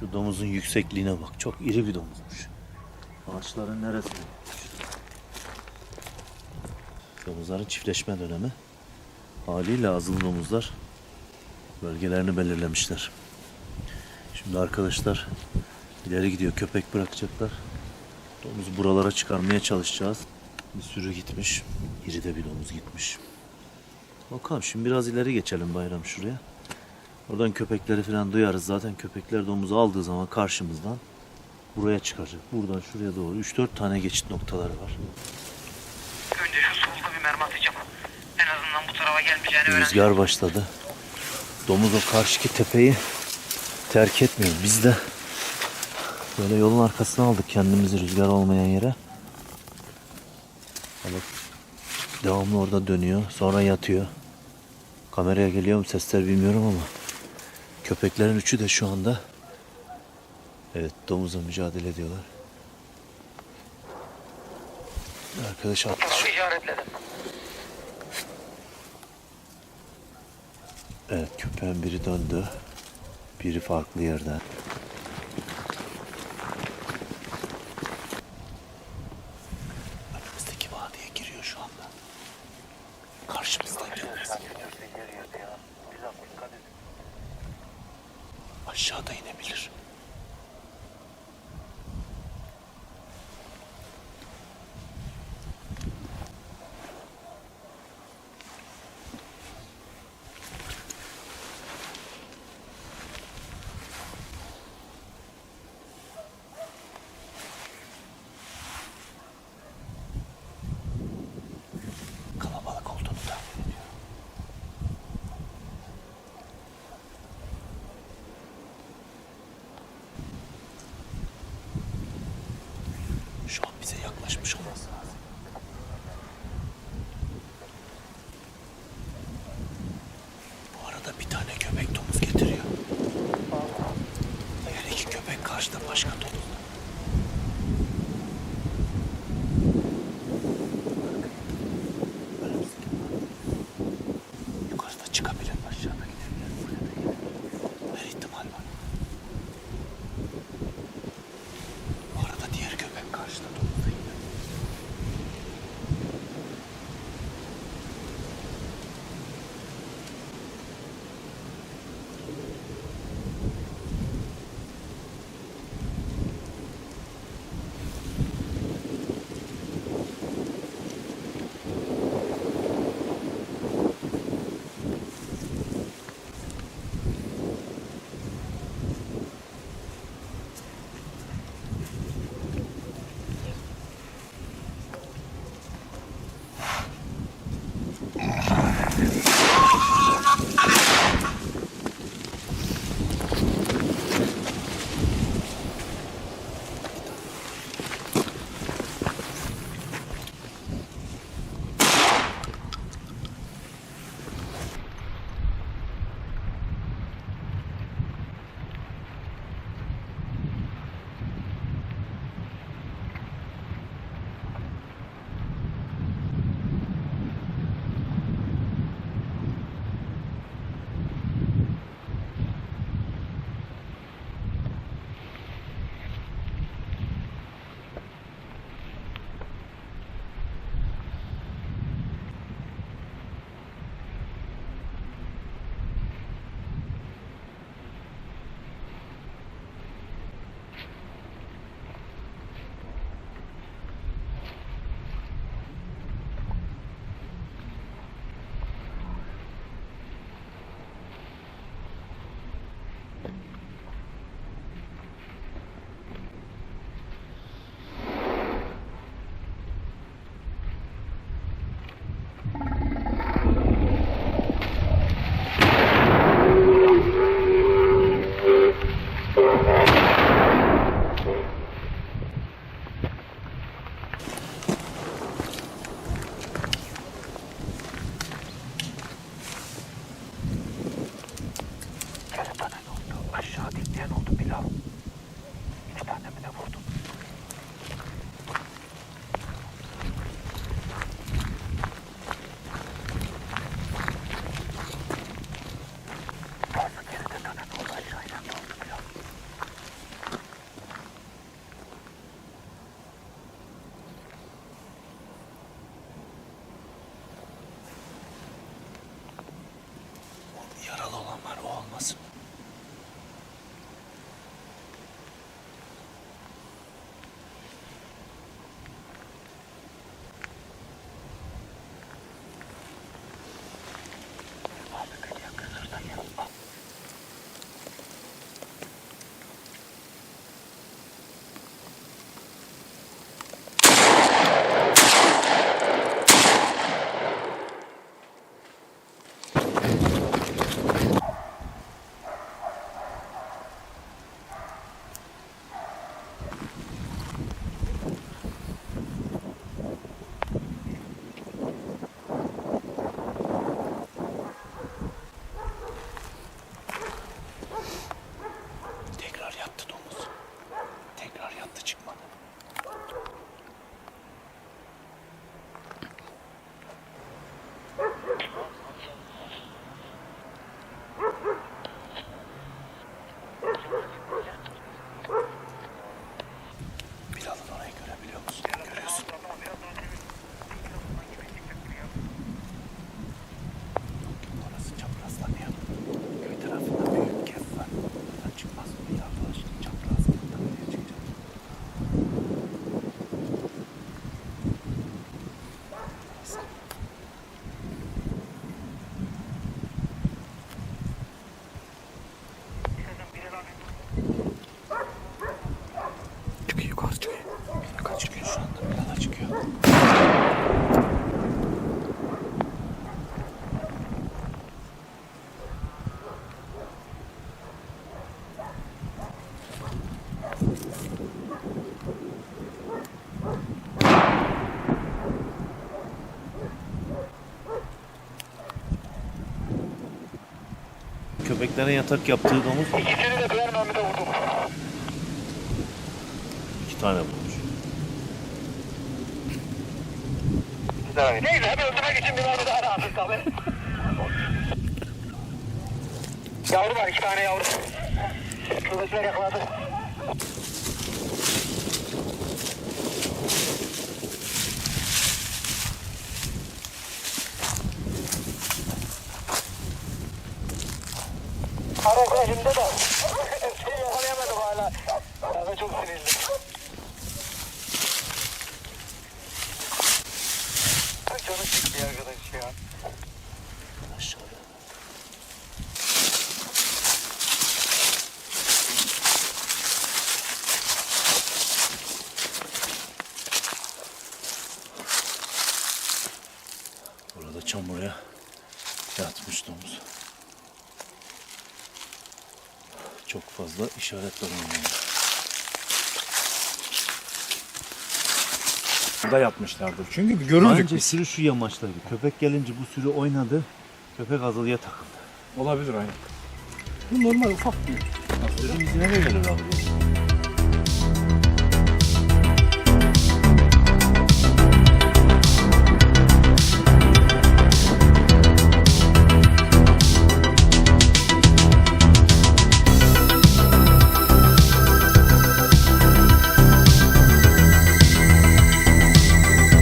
Şu domuzun yüksekliğine bak. Çok iri bir domuzmuş. Ağaçların neresi? Domuzların çiftleşme dönemi. Haliyle azılı domuzlar bölgelerini belirlemişler. Şimdi arkadaşlar ileri gidiyor. Köpek bırakacaklar. Domuzu buralara çıkarmaya çalışacağız. Bir sürü gitmiş. İri de bir domuz gitmiş. Bakalım şimdi biraz ileri geçelim bayram şuraya. Oradan köpekleri falan duyarız. Zaten köpekler domuzu aldığı zaman karşımızdan buraya çıkacak. Buradan şuraya doğru 3-4 tane geçit noktaları var. Önce şu solda bir mermi atacağım. En azından bu tarafa gelmeyeceğini öğrendim. Rüzgar başladı. Domuz o karşıki tepeyi terk etmiyor. Biz de böyle yolun arkasına aldık kendimizi rüzgar olmayan yere. Ama devamlı orada dönüyor. Sonra yatıyor. Kameraya geliyor mu sesler bilmiyorum ama köpeklerin üçü de şu anda evet domuzla mücadele ediyorlar. Arkadaş işaretledim. Evet köpeğin biri döndü. Biri farklı yerden. Önümüzdeki vadiye giriyor şu anda. Karşımızda giriyor. Aşağıda inebilir. An bize Sakin diyen oldu Bilal. Köpeklerin yatak yaptığı domuz İkisini de birer mermide vurdum. iki tane bulmuş. Neyse hep öldürmek için bir mermi daha lazım tabi. Yavru var iki tane yavru. Kılıçlar yakaladı. Araba elimde de. Şey yakalayamadım hala. Ben çok sinirli. Canı çıktı arkadaş ya. Aşağıda. Burada çamura yatmış domuz. Çok fazla işaret var yanında. Burada yapmışlardır. Çünkü bir görürdük Bence biz. sürü şu yamaçtaydı. Köpek gelince bu sürü oynadı. Köpek azılıya takıldı. Olabilir aynı. Bu normal ufak bir. Sürü bizi nereye gelir abi?